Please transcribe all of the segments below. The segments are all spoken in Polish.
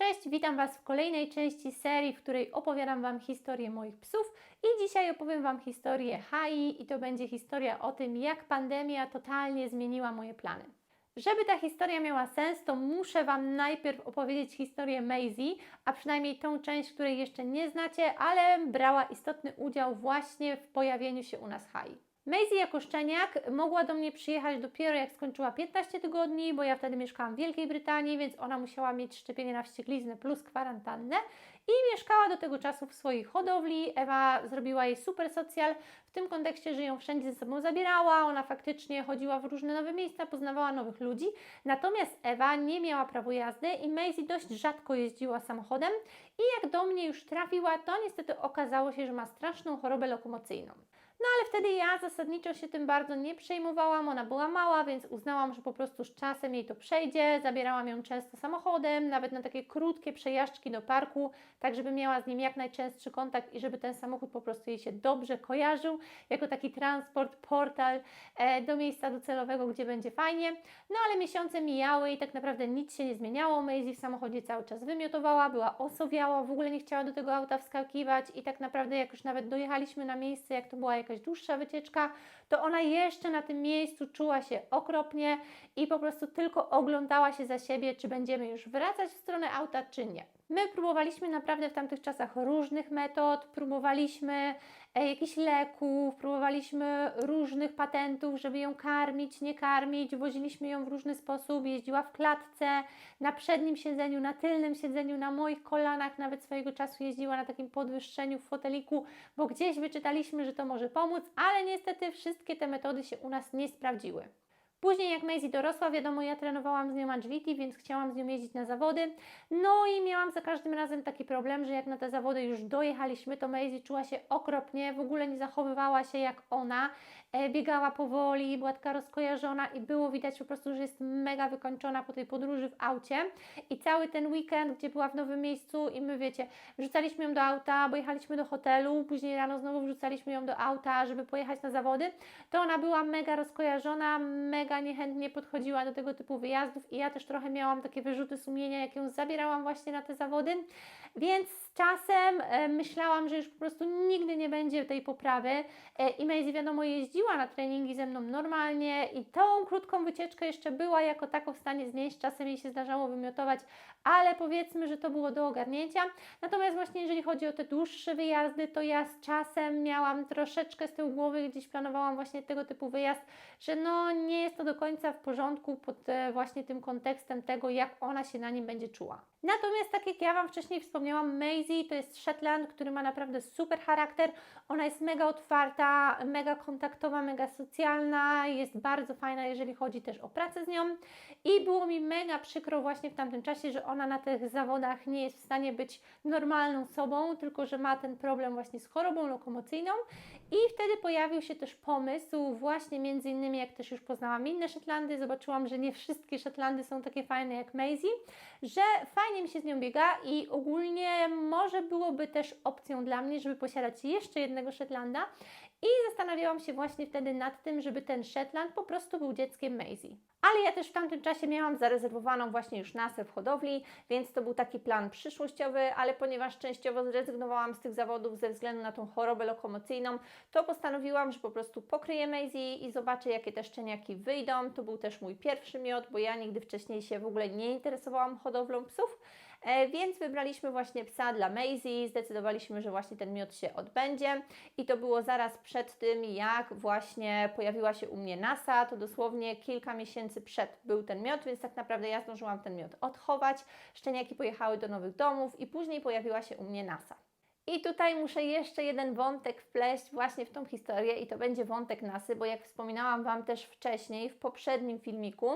Cześć, witam Was w kolejnej części serii, w której opowiadam Wam historię moich psów i dzisiaj opowiem Wam historię Hai i to będzie historia o tym, jak pandemia totalnie zmieniła moje plany. Żeby ta historia miała sens, to muszę Wam najpierw opowiedzieć historię Maisie, a przynajmniej tą część, której jeszcze nie znacie, ale brała istotny udział właśnie w pojawieniu się u nas Hai. Maisie jako szczeniak mogła do mnie przyjechać dopiero jak skończyła 15 tygodni, bo ja wtedy mieszkałam w Wielkiej Brytanii, więc ona musiała mieć szczepienie na wściekliznę plus kwarantannę i mieszkała do tego czasu w swojej hodowli. Ewa zrobiła jej super socjal w tym kontekście, że ją wszędzie ze sobą zabierała, ona faktycznie chodziła w różne nowe miejsca, poznawała nowych ludzi. Natomiast Ewa nie miała prawa jazdy i Maisie dość rzadko jeździła samochodem i jak do mnie już trafiła, to niestety okazało się, że ma straszną chorobę lokomocyjną. No ale wtedy ja zasadniczo się tym bardzo nie przejmowałam, ona była mała, więc uznałam, że po prostu z czasem jej to przejdzie. Zabierałam ją często samochodem, nawet na takie krótkie przejażdżki do parku, tak żeby miała z nim jak najczęstszy kontakt i żeby ten samochód po prostu jej się dobrze kojarzył, jako taki transport, portal e, do miejsca docelowego, gdzie będzie fajnie. No ale miesiące mijały i tak naprawdę nic się nie zmieniało. Maisie w samochodzie cały czas wymiotowała, była osowiała, w ogóle nie chciała do tego auta wskakiwać i tak naprawdę jak już nawet dojechaliśmy na miejsce, jak to była jakaś dłuższa wycieczka, to ona jeszcze na tym miejscu czuła się okropnie i po prostu tylko oglądała się za siebie, czy będziemy już wracać w stronę auta, czy nie. My próbowaliśmy naprawdę w tamtych czasach różnych metod, próbowaliśmy e, jakichś leków, próbowaliśmy różnych patentów, żeby ją karmić, nie karmić, woziliśmy ją w różny sposób, jeździła w klatce, na przednim siedzeniu, na tylnym siedzeniu, na moich kolanach, nawet swojego czasu jeździła na takim podwyższeniu w foteliku, bo gdzieś wyczytaliśmy, że to może pomóc, ale niestety wszystkie te metody się u nas nie sprawdziły. Później jak Maisie dorosła, wiadomo, ja trenowałam z nią agility, więc chciałam z nią jeździć na zawody. No i miałam za każdym razem taki problem, że jak na te zawody już dojechaliśmy, to Maisie czuła się okropnie, w ogóle nie zachowywała się jak ona, biegała powoli, była taka rozkojarzona i było widać po prostu, że jest mega wykończona po tej podróży w aucie. I cały ten weekend, gdzie była w nowym miejscu i my wiecie, wrzucaliśmy ją do auta, bo jechaliśmy do hotelu, później rano znowu wrzucaliśmy ją do auta, żeby pojechać na zawody, to ona była mega rozkojarzona, mega niechętnie podchodziła do tego typu wyjazdów i ja też trochę miałam takie wyrzuty sumienia, jak ją zabierałam właśnie na te zawody, więc z czasem e, myślałam, że już po prostu nigdy nie będzie tej poprawy e, i Maisie wiadomo jeździła na treningi ze mną normalnie i tą krótką wycieczkę jeszcze była jako tako w stanie znieść, czasem jej się zdarzało wymiotować, ale powiedzmy, że to było do ogarnięcia. Natomiast właśnie jeżeli chodzi o te dłuższe wyjazdy, to ja z czasem miałam troszeczkę z tyłu głowy, gdzieś planowałam właśnie tego typu wyjazd, że no nie jest to do końca w porządku pod e, właśnie tym kontekstem tego, jak ona się na nim będzie czuła. Natomiast tak jak ja Wam wcześniej wspomniałam, Maisie to jest Shetland, który ma naprawdę super charakter. Ona jest mega otwarta, mega kontaktowa, mega socjalna, jest bardzo fajna, jeżeli chodzi też o pracę z nią. I było mi mega przykro właśnie w tamtym czasie, że ona na tych zawodach nie jest w stanie być normalną sobą, tylko że ma ten problem właśnie z chorobą lokomocyjną. I wtedy pojawił się też pomysł, właśnie między innymi, jak też już poznałam inne Shetlandy, zobaczyłam, że nie wszystkie Shetlandy są takie fajne jak Maisie, że fajnie mi się z nią biega i ogólnie może byłoby też opcją dla mnie, żeby posiadać jeszcze jednego Shetlanda i zastanawiałam się właśnie wtedy nad tym, żeby ten Shetland po prostu był dzieckiem Maisie. Ale ja też w tamtym czasie miałam zarezerwowaną właśnie już nasę w hodowli, więc to był taki plan przyszłościowy, ale ponieważ częściowo zrezygnowałam z tych zawodów ze względu na tą chorobę lokomocyjną, to postanowiłam, że po prostu pokryję Maisie i zobaczę, jakie te szczeniaki wyjdą. To był też mój pierwszy miod, bo ja nigdy wcześniej się w ogóle nie interesowałam hodowlą psów. E, więc wybraliśmy właśnie psa dla Maisie, zdecydowaliśmy, że właśnie ten miód się odbędzie. I to było zaraz przed tym, jak właśnie pojawiła się u mnie NASA, to dosłownie kilka miesięcy przed był ten miód, więc tak naprawdę ja zdążyłam ten miód odchować, szczeniaki pojechały do nowych domów i później pojawiła się u mnie NASA. I tutaj muszę jeszcze jeden wątek wpleść właśnie w tą historię i to będzie wątek Nasy, bo jak wspominałam Wam też wcześniej w poprzednim filmiku,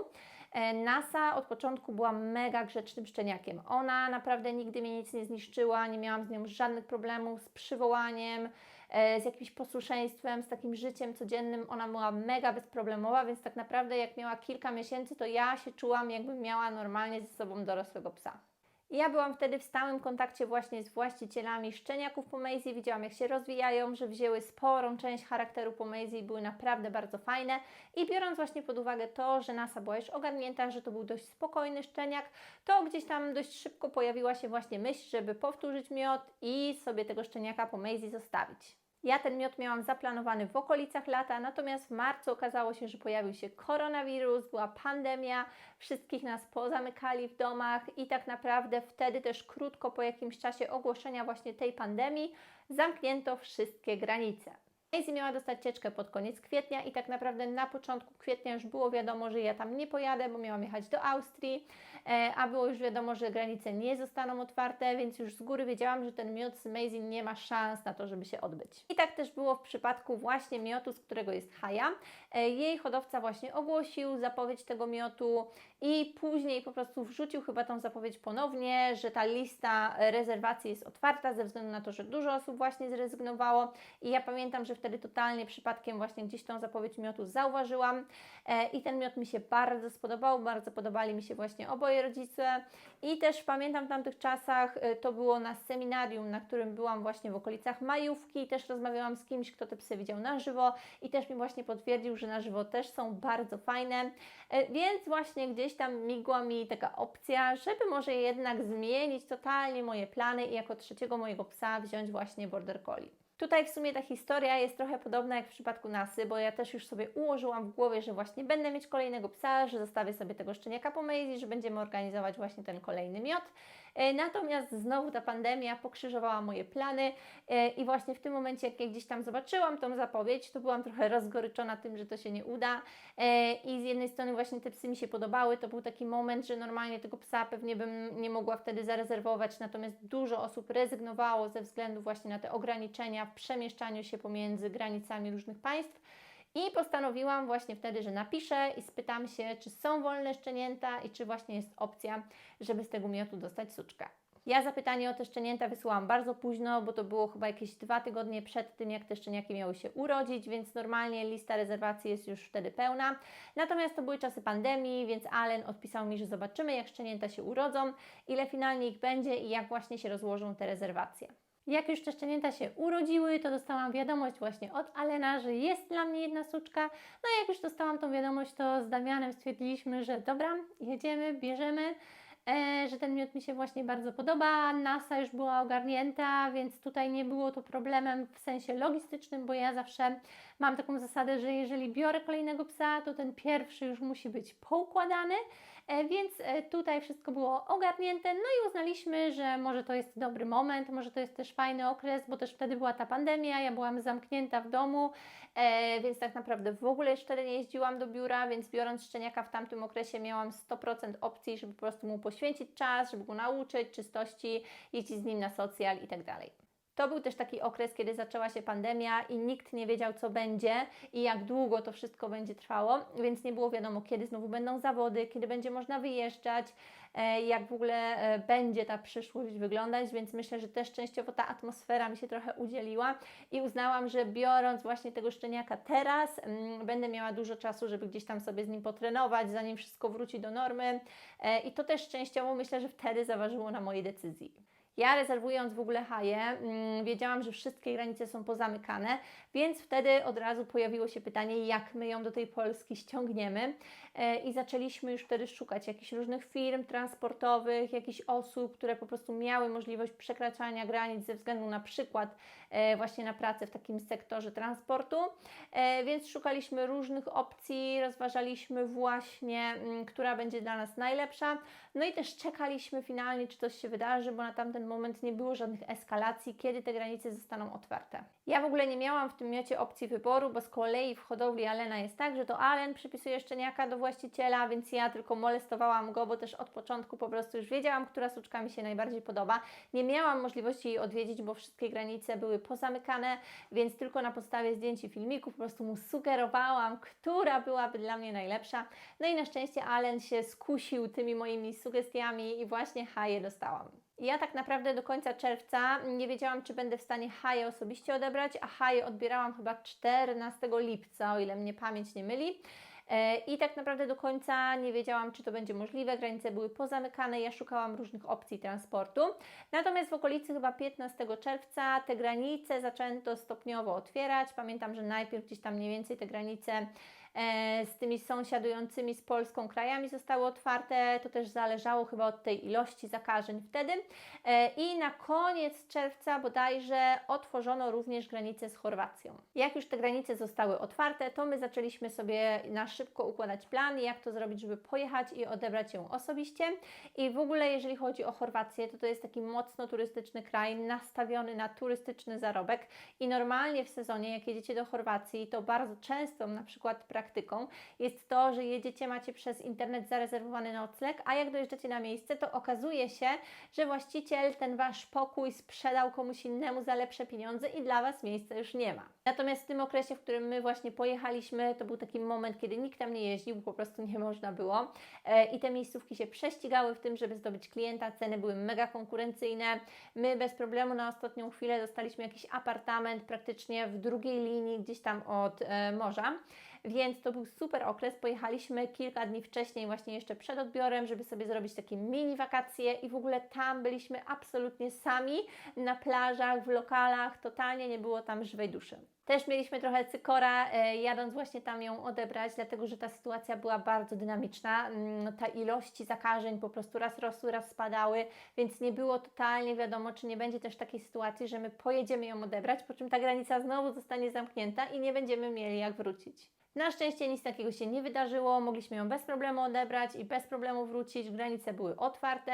NASA od początku była mega grzecznym szczeniakiem. Ona naprawdę nigdy mnie nic nie zniszczyła, nie miałam z nią żadnych problemów z przywołaniem, e, z jakimś posłuszeństwem, z takim życiem codziennym. Ona była mega bezproblemowa, więc tak naprawdę jak miała kilka miesięcy, to ja się czułam jakbym miała normalnie ze sobą dorosłego psa. Ja byłam wtedy w stałym kontakcie właśnie z właścicielami szczeniaków po Maisie, widziałam jak się rozwijają, że wzięły sporą część charakteru po Maisie i były naprawdę bardzo fajne i biorąc właśnie pod uwagę to, że NASA była już ogarnięta, że to był dość spokojny szczeniak, to gdzieś tam dość szybko pojawiła się właśnie myśl, żeby powtórzyć miod i sobie tego szczeniaka po Maisie zostawić. Ja ten miod miałam zaplanowany w okolicach lata, natomiast w marcu okazało się, że pojawił się koronawirus, była pandemia, wszystkich nas pozamykali w domach i tak naprawdę wtedy też krótko po jakimś czasie ogłoszenia właśnie tej pandemii zamknięto wszystkie granice. Maisie miała dostać cieczkę pod koniec kwietnia i tak naprawdę na początku kwietnia już było wiadomo, że ja tam nie pojadę, bo miałam jechać do Austrii, e, a było już wiadomo, że granice nie zostaną otwarte, więc już z góry wiedziałam, że ten miód z Maisie nie ma szans na to, żeby się odbyć. I tak też było w przypadku właśnie miotu, z którego jest Haja. E, jej hodowca właśnie ogłosił zapowiedź tego miotu i później po prostu wrzucił chyba tą zapowiedź ponownie, że ta lista rezerwacji jest otwarta ze względu na to, że dużo osób właśnie zrezygnowało. I ja pamiętam, że wtedy totalnie przypadkiem właśnie gdzieś tą zapowiedź miotu zauważyłam. E, i ten miot mi się bardzo spodobał, bardzo podobali mi się właśnie oboje rodzice. I też pamiętam w tamtych czasach, e, to było na seminarium, na którym byłam właśnie w okolicach majówki. I też rozmawiałam z kimś, kto te psy widział na żywo. I też mi właśnie potwierdził, że na żywo też są bardzo fajne, e, więc właśnie gdzieś tam migła mi taka opcja, żeby może jednak zmienić totalnie moje plany i jako trzeciego mojego psa wziąć właśnie Border Collie. Tutaj w sumie ta historia jest trochę podobna jak w przypadku Nasy, bo ja też już sobie ułożyłam w głowie, że właśnie będę mieć kolejnego psa, że zostawię sobie tego szczeniaka po Maisie, że będziemy organizować właśnie ten kolejny miod. E, Natomiast znowu ta pandemia pokrzyżowała moje plany e, i właśnie w tym momencie, jak ja gdzieś tam zobaczyłam tą zapowiedź, to byłam trochę rozgoryczona tym, że to się nie uda. E, i z jednej strony właśnie te psy mi się podobały, to był taki moment, że normalnie tego psa pewnie bym nie mogła wtedy zarezerwować, natomiast dużo osób rezygnowało ze względu właśnie na te ograniczenia w przemieszczaniu się pomiędzy granicami różnych państw. I postanowiłam właśnie wtedy, że napiszę i spytam się, czy są wolne szczenięta i czy właśnie jest opcja, żeby z tego miotu dostać suczkę. Ja zapytanie o te szczenięta wysyłałam bardzo późno, bo to było chyba jakieś dwa tygodnie przed tym, jak te szczeniaki miały się urodzić, więc normalnie lista rezerwacji jest już wtedy pełna. Natomiast to były czasy pandemii, więc Allen odpisał mi, że zobaczymy, jak szczenięta się urodzą, ile finalnie ich będzie i jak właśnie się rozłożą te rezerwacje. Jak już szczenięta się urodziły, to dostałam wiadomość właśnie od Alena, że jest dla mnie jedna suczka. No i jak już dostałam tą wiadomość, to z Damianem stwierdziliśmy, że dobra, jedziemy, bierzemy, e, że ten miód mi się właśnie bardzo podoba. NASA już była ogarnięta, więc tutaj nie było to problemem w sensie logistycznym, bo ja zawsze mam taką zasadę, że jeżeli biorę kolejnego psa, to ten pierwszy już musi być poukładany. E, Więc e, tutaj wszystko było ogarnięte, no i uznaliśmy, że może to jest dobry moment, może to jest też fajny okres, bo też wtedy była ta pandemia, ja byłam zamknięta w domu, e, więc tak naprawdę w ogóle już wtedy nie jeździłam do biura, więc biorąc szczeniaka w tamtym okresie miałam 100% opcji, żeby po prostu mu poświęcić czas, żeby go nauczyć czystości, jeździć z nim na socjal i tak dalej. To był też taki okres, kiedy zaczęła się pandemia i nikt nie wiedział, co będzie i jak długo to wszystko będzie trwało, więc nie było wiadomo, kiedy znowu będą zawody, kiedy będzie można wyjeżdżać, e, jak w ogóle e, będzie ta przyszłość wyglądać, więc myślę, że też częściowo ta atmosfera mi się trochę udzieliła i uznałam, że biorąc właśnie tego szczeniaka teraz, mm, będę miała dużo czasu, żeby gdzieś tam sobie z nim potrenować, zanim wszystko wróci do normy E, i to też częściowo myślę, że wtedy zaważyło na mojej decyzji. Ja rezerwując w ogóle haję, mm, wiedziałam, że wszystkie granice są pozamykane, więc wtedy od razu pojawiło się pytanie, jak my ją do tej Polski ściągniemy. E, I zaczęliśmy już wtedy szukać jakichś różnych firm transportowych, jakichś osób, które po prostu miały możliwość przekraczania granic ze względu na przykład e, właśnie na pracę w takim sektorze transportu. E, Więc szukaliśmy różnych opcji, rozważaliśmy właśnie, mm, która będzie dla nas najlepsza. No i też czekaliśmy finalnie, czy coś się wydarzy, bo na tamten moment nie było żadnych eskalacji, kiedy te granice zostaną otwarte. Ja w ogóle nie miałam w tym miocie opcji wyboru, bo z kolei w hodowli Alena jest tak, że to Alen przypisuje szczeniaka do właściciela, więc ja tylko molestowałam go, bo też od początku po prostu już wiedziałam, która suczka mi się najbardziej podoba. Nie miałam możliwości jej odwiedzić, bo wszystkie granice były pozamykane, więc tylko na podstawie zdjęć i filmików po prostu mu sugerowałam, która byłaby dla mnie najlepsza. No i na szczęście Alen się skusił tymi moimi sugestiami i właśnie Haję dostałam. Ja tak naprawdę do końca czerwca nie wiedziałam, czy będę w stanie Haję osobiście odebrać, a Haję odbierałam chyba 14 lipca, o ile mnie pamięć nie myli. E, I tak naprawdę do końca nie wiedziałam, czy to będzie możliwe. Granice były pozamykane, ja szukałam różnych opcji transportu. Natomiast w okolicy chyba 15 czerwca te granice zaczęto stopniowo otwierać. Pamiętam, że najpierw gdzieś tam mniej więcej te granice z tymi sąsiadującymi z Polską krajami zostały otwarte. To też zależało chyba od tej ilości zakażeń wtedy. E, I na koniec czerwca bodajże otworzono również granice z Chorwacją. Jak już te granice zostały otwarte, to my zaczęliśmy sobie na szybko układać plan, jak to zrobić, żeby pojechać i odebrać ją osobiście. I w ogóle, jeżeli chodzi o Chorwację, to to jest taki mocno turystyczny kraj, nastawiony na turystyczny zarobek. I normalnie w sezonie, jak jedziecie do Chorwacji, to bardzo często na przykład praktyką jest to, że jedziecie, macie przez internet zarezerwowany nocleg, a jak dojeżdżacie na miejsce, to okazuje się, że właściciel ten wasz pokój sprzedał komuś innemu za lepsze pieniądze i dla was miejsca już nie ma. Natomiast w tym okresie, w którym my właśnie pojechaliśmy, to był taki moment, kiedy nikt tam nie jeździł, po prostu nie można było. E, I te miejscówki się prześcigały w tym, żeby zdobyć klienta. Ceny były mega konkurencyjne. My bez problemu na ostatnią chwilę dostaliśmy jakiś apartament praktycznie w drugiej linii, gdzieś tam od e, morza. Więc to był super okres. Pojechaliśmy kilka dni wcześniej, właśnie jeszcze przed odbiorem, żeby sobie zrobić takie mini wakacje i w ogóle tam byliśmy absolutnie sami na plażach, w lokalach, totalnie nie było tam żywej duszy. Też mieliśmy trochę cykora, e, jadąc właśnie tam ją odebrać, dlatego że ta sytuacja była bardzo dynamiczna. Mm, Ta ilości zakażeń po prostu raz rosły, raz spadały, więc nie było totalnie wiadomo, czy nie będzie też takiej sytuacji, że my pojedziemy ją odebrać, po czym ta granica znowu zostanie zamknięta i nie będziemy mieli jak wrócić. Na szczęście nic takiego się nie wydarzyło, mogliśmy ją bez problemu odebrać i bez problemu wrócić. Granice były otwarte,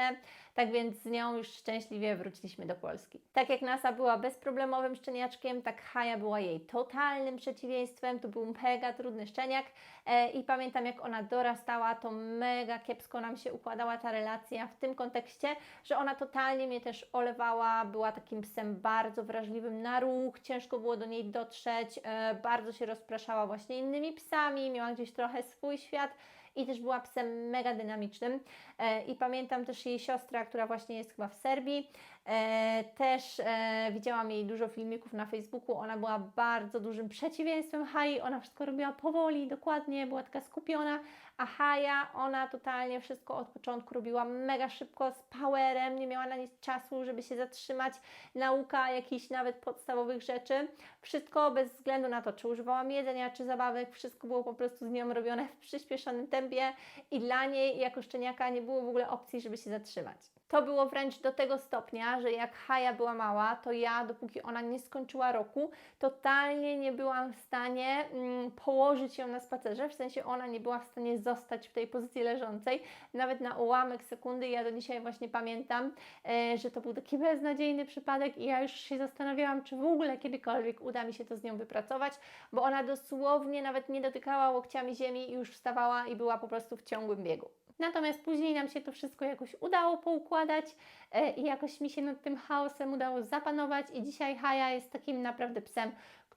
tak więc z nią już szczęśliwie wróciliśmy do Polski. Tak jak NASA była bezproblemowym szczeniaczkiem, tak Haja była jej totalnym przeciwieństwem. To był mega trudny szczeniak e, i pamiętam jak ona dorastała, to mega kiepsko nam się układała ta relacja w tym kontekście, że ona totalnie mnie też olewała, była takim psem bardzo wrażliwym na ruch, ciężko było do niej dotrzeć, e, bardzo się rozpraszała właśnie innymi psami, miała gdzieś trochę swój świat i też była psem mega dynamicznym. E, I pamiętam też jej siostra, która właśnie jest chyba w Serbii. E, też e, widziałam jej dużo filmików na Facebooku. Ona była bardzo dużym przeciwieństwem Hai. Ona wszystko robiła powoli, dokładnie, była taka skupiona. A Haja, ona totalnie wszystko od początku robiła mega szybko, z powerem, nie miała na nic czasu, żeby się zatrzymać. Nauka jakichś nawet podstawowych rzeczy. Wszystko bez względu na to, czy używałam jedzenia, czy zabawek, wszystko było po prostu z nią robione w przyspieszonym tempie i dla niej jako szczeniaka nie było w ogóle opcji, żeby się zatrzymać. To było wręcz do tego stopnia, że jak Haja była mała, to ja, dopóki ona nie skończyła roku, totalnie nie byłam w stanie mm, położyć ją na spacerze, w sensie ona nie była w stanie zostać w tej pozycji leżącej, nawet na ułamek sekundy. Ja do dzisiaj właśnie pamiętam, e, że to był taki beznadziejny przypadek i ja już się zastanawiałam, czy w ogóle kiedykolwiek uda mi się to z nią wypracować, bo ona dosłownie nawet nie dotykała łokciami ziemi i już wstawała i była po prostu w ciągłym biegu. Natomiast później nam się to wszystko jakoś udało poukładać e, i jakoś mi się nad tym chaosem udało zapanować. I dzisiaj Haja jest takim naprawdę psem,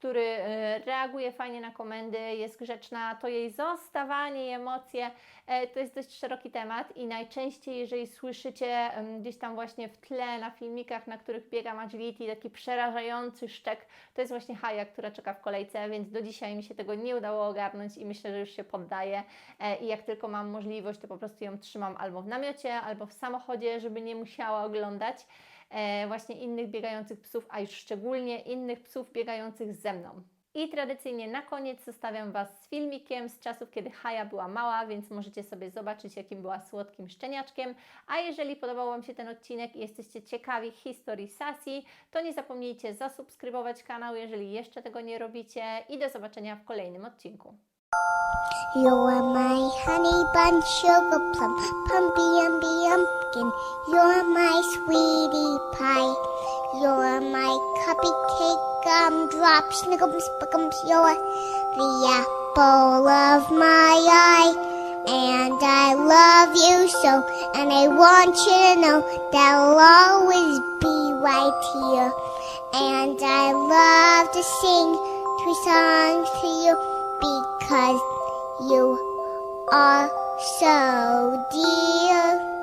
który e, reaguje fajnie na komendy, jest grzeczna, to jej zostawanie i emocje e, to jest dość szeroki temat i najczęściej, jeżeli słyszycie gdzieś tam właśnie w tle na filmikach, na których biega Agility, taki przerażający szczek, to jest właśnie Haja, która czeka w kolejce, więc do dzisiaj mi się tego nie udało ogarnąć i myślę, że już się poddaję e, i jak tylko mam możliwość, to po prostu ją trzymam albo w namiocie, albo w samochodzie, żeby nie musiała oglądać właśnie innych biegających psów, a już szczególnie innych psów biegających ze mną. I tradycyjnie na koniec zostawiam Was z filmikiem z czasów, kiedy Haja była mała, więc możecie sobie zobaczyć, jakim była słodkim szczeniaczkiem. A jeżeli podobał Wam się ten odcinek i jesteście ciekawi historii Sasi, to nie zapomnijcie zasubskrybować kanał, jeżeli jeszcze tego nie robicie i do zobaczenia w kolejnym odcinku. You are my honey bun, sugar plum, umpkin. You're my sweetie pie. You're my cupcake gumdrop, snickums, spickums. You're the apple of my eye. And I love you so, and I want you to know that I'll always be right here. And I love to sing three songs to you because you are so dear.